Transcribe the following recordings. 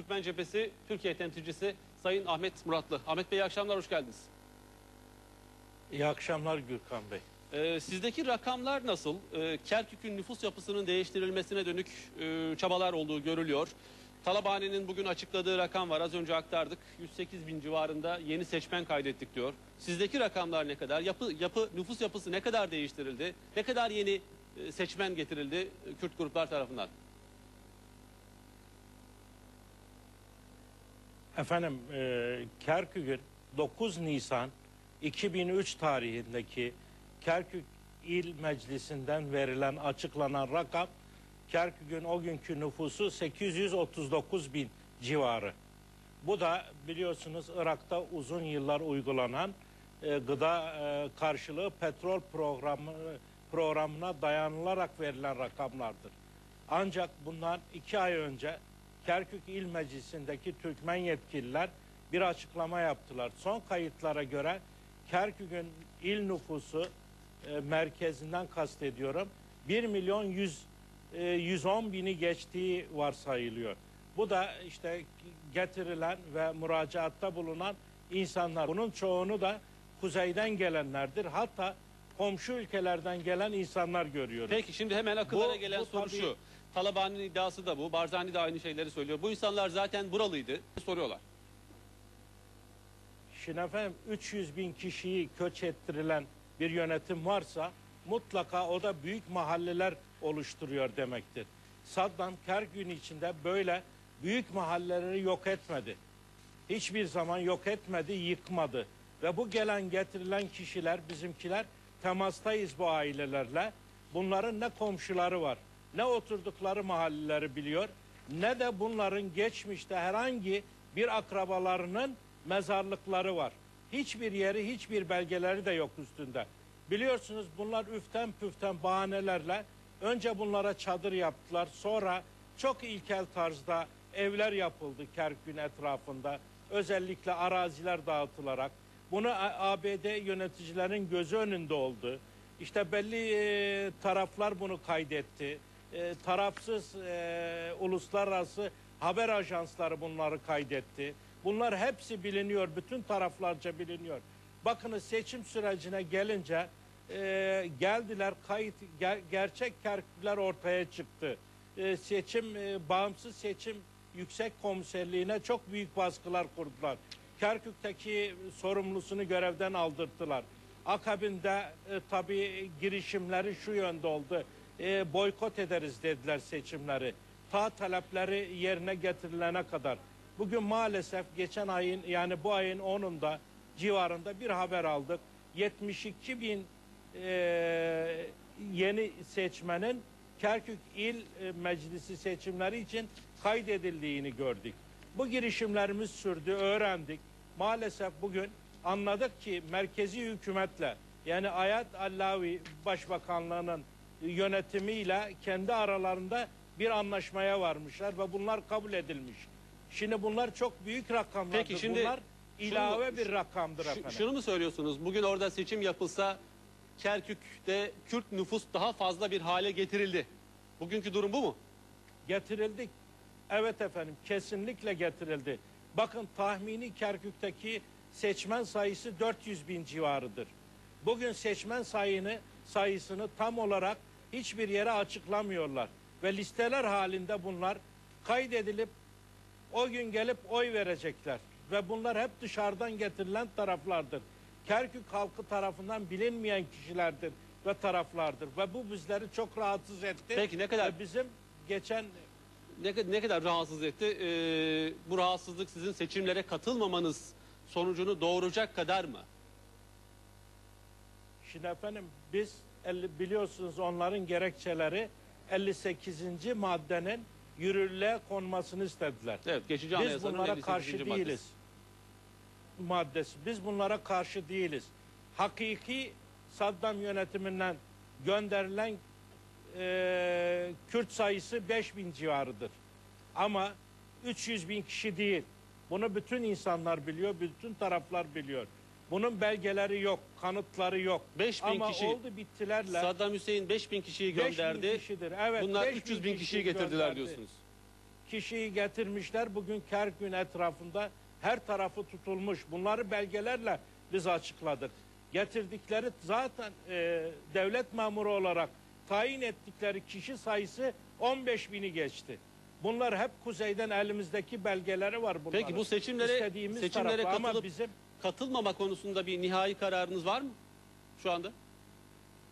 Türkmen Cephesi Türkiye temsilcisi Sayın Ahmet Muratlı. Ahmet Bey iyi akşamlar, hoş geldiniz. İyi akşamlar Gürkan Bey. Ee, sizdeki rakamlar nasıl? Ee, Kerkük'ün nüfus yapısının değiştirilmesine dönük e, çabalar olduğu görülüyor. Talabhane'nin bugün açıkladığı rakam var. Az önce aktardık. 108 bin civarında yeni seçmen kaydettik diyor. Sizdeki rakamlar ne kadar? Yapı, yapı, nüfus yapısı ne kadar değiştirildi? Ne kadar yeni e, seçmen getirildi e, Kürt gruplar tarafından? Efendim e, Kerkük'ün 9 Nisan 2003 tarihindeki Kerkük İl Meclisi'nden verilen açıklanan rakam Kerkük'ün o günkü nüfusu 839 bin civarı. Bu da biliyorsunuz Irak'ta uzun yıllar uygulanan e, gıda e, karşılığı petrol programı programına dayanılarak verilen rakamlardır. Ancak bundan iki ay önce Kerkük İl Meclisi'ndeki Türkmen yetkililer bir açıklama yaptılar. Son kayıtlara göre Kerkük'ün il nüfusu e, merkezinden kastediyorum 1 milyon 100 e, 110 bini geçtiği varsayılıyor. Bu da işte getirilen ve müracaatta bulunan insanlar. Bunun çoğunu da kuzeyden gelenlerdir. Hatta komşu ülkelerden gelen insanlar görüyoruz. Peki şimdi hemen akıllara Bu- gelen bu soru tabii- şu. Talabani'nin iddiası da bu. Barzani de aynı şeyleri söylüyor. Bu insanlar zaten buralıydı. Soruyorlar. Şimdi efendim 300 bin kişiyi köç ettirilen bir yönetim varsa mutlaka o da büyük mahalleler oluşturuyor demektir. Saddam Kerkün içinde böyle büyük mahalleleri yok etmedi. Hiçbir zaman yok etmedi, yıkmadı. Ve bu gelen getirilen kişiler, bizimkiler temastayız bu ailelerle. Bunların ne komşuları var, ne oturdukları mahalleleri biliyor, ne de bunların geçmişte herhangi bir akrabalarının mezarlıkları var. Hiçbir yeri, hiçbir belgeleri de yok üstünde. Biliyorsunuz bunlar üften püften bahanelerle önce bunlara çadır yaptılar. Sonra çok ilkel tarzda evler yapıldı Kerkün etrafında. Özellikle araziler dağıtılarak. Bunu ABD yöneticilerin gözü önünde oldu. İşte belli e, taraflar bunu kaydetti. E, tarafsız e, uluslararası haber ajansları bunları kaydetti. Bunlar hepsi biliniyor, bütün taraflarca biliniyor. Bakınız seçim sürecine gelince e, geldiler, kayıt ger- gerçek Kerkükler ortaya çıktı. Seçim, bağımsız seçim yüksek komiserliğine çok büyük baskılar kurdular. Kerkük'teki sorumlusunu görevden aldırttılar. Akabinde e, tabii girişimleri şu yönde oldu. E, boykot ederiz dediler seçimleri. Ta talepleri yerine getirilene kadar. Bugün maalesef geçen ayın yani bu ayın 10'unda civarında bir haber aldık. 72 bin e, yeni seçmenin Kerkük İl e, Meclisi seçimleri için kaydedildiğini gördük. Bu girişimlerimiz sürdü, öğrendik. Maalesef bugün anladık ki merkezi hükümetle yani Ayat Allavi Başbakanlığı'nın yönetimiyle kendi aralarında bir anlaşmaya varmışlar ve bunlar kabul edilmiş. Şimdi bunlar çok büyük rakamlardır. Peki şimdi bunlar şunu- ilave bir rakamdır efendim. şunu mu söylüyorsunuz? Bugün orada seçim yapılsa Kerkük'te Kürt nüfus daha fazla bir hale getirildi. Bugünkü durum bu mu? Getirildik. Evet efendim kesinlikle getirildi. Bakın tahmini Kerkük'teki seçmen sayısı 400 bin civarıdır. Bugün seçmen sayını, sayısını tam olarak hiçbir yere açıklamıyorlar. Ve listeler halinde bunlar kaydedilip o gün gelip oy verecekler. Ve bunlar hep dışarıdan getirilen taraflardır. Kerkük halkı tarafından bilinmeyen kişilerdir ve taraflardır. Ve bu bizleri çok rahatsız etti. Peki ne kadar- Ve bizim geçen Ne, ne kadar rahatsız etti? Ee, bu rahatsızlık sizin seçimlere katılmamanız sonucunu doğuracak kadar mı? Şimdi efendim biz 50 biliyorsunuz onların gerekçeleri 58. maddenin yürürlüğe konmasını istediler. Evet, geçici Biz bunlara 58. karşı maddesi. değiliz. Maddesi. Biz bunlara karşı değiliz. Hakiki Saddam yönetiminden gönderilen eee Kürt sayısı 5000 civarıdır. Ama 300 bin kişi değil. Bunu bütün insanlar biliyor, bütün taraflar biliyor. Bunun belgeleri yok, kanıtları yok. 5000 Ama kişi- oldu bittilerle. Saddam Hüseyin 5000 kişiyi 5000 gönderdi. kişidir. Evet, Bunlar 5000 300 bin kişiyi kişiyi getirdiler gönderdi. diyorsunuz. kişiyi getirmişler. Bugün Kerkün etrafında her tarafı tutulmuş. Bunları belgelerle biz açıkladık. Getirdikleri zaten e, devlet memuru olarak tayin ettikleri kişi sayısı 15 bini geçti. Bunlar hep kuzeyden elimizdeki belgeleri var bunların. Peki bu seçimlere İstediğimiz seçimlere tarafı ama katılıp bizim katılmama konusunda bir nihai kararınız var mı şu anda?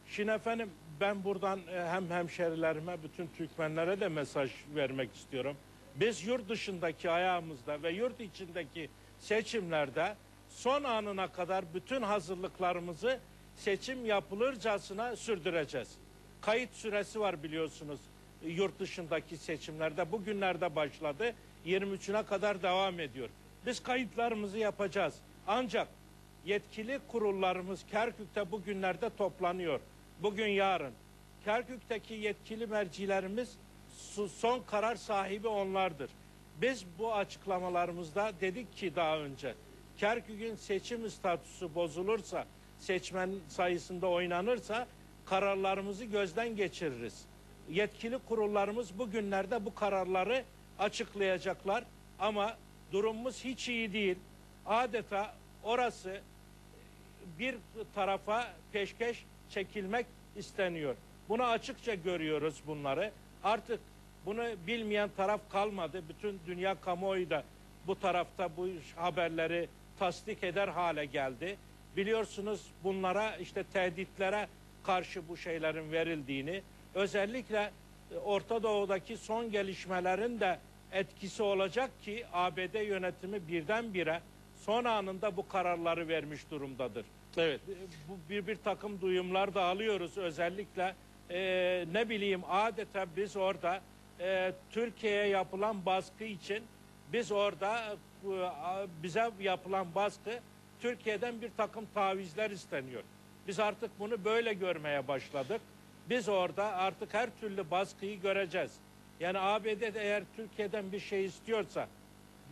Şimdi efendim ben buradan e, hem hemşerilerime bütün Türkmenlere de mesaj vermek istiyorum. Biz yurt dışındaki ayağımızda ve yurt içindeki seçimlerde son anına kadar bütün hazırlıklarımızı seçim yapılırcasına sürdüreceğiz. Kayıt süresi var biliyorsunuz e, yurt dışındaki seçimlerde. Bugünlerde başladı. 23'üne kadar devam ediyor. Biz kayıtlarımızı yapacağız. Ancak yetkili kurullarımız Kerkük'te bugünlerde toplanıyor. Bugün yarın. Kerkük'teki yetkili mercilerimiz son karar sahibi onlardır. Biz bu açıklamalarımızda dedik ki daha önce Kerkük'ün seçim statüsü bozulursa, seçmen sayısında oynanırsa kararlarımızı gözden geçiririz. Yetkili kurullarımız bugünlerde bu kararları açıklayacaklar ama durumumuz hiç iyi değil. Adeta orası bir tarafa peşkeş çekilmek isteniyor. Bunu açıkça görüyoruz bunları. Artık bunu bilmeyen taraf kalmadı. Bütün dünya kamuoyu da bu tarafta bu haberleri tasdik eder hale geldi. Biliyorsunuz bunlara işte tehditlere karşı bu şeylerin verildiğini, özellikle e, Orta Doğu'daki son gelişmelerin de etkisi olacak ki ABD yönetimi birdenbire son anında bu kararları vermiş durumdadır. Evet. Bu bir bir takım duyumlar da alıyoruz özellikle e, ne bileyim adeta biz orada e, Türkiye'ye yapılan baskı için biz orada e, bize yapılan baskı Türkiye'den bir takım tavizler isteniyor. Biz artık bunu böyle görmeye başladık. Biz orada artık her türlü baskıyı göreceğiz. Yani ABD eğer Türkiye'den bir şey istiyorsa,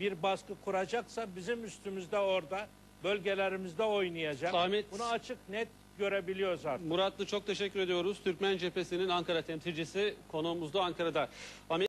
bir baskı kuracaksa bizim üstümüzde orada bölgelerimizde oynayacak. Ahmet- Bunu açık net görebiliyoruz artık. Muratlı çok teşekkür ediyoruz. Türkmen Cephesi'nin Ankara temsilcisi konuğumuzda Ankara'da.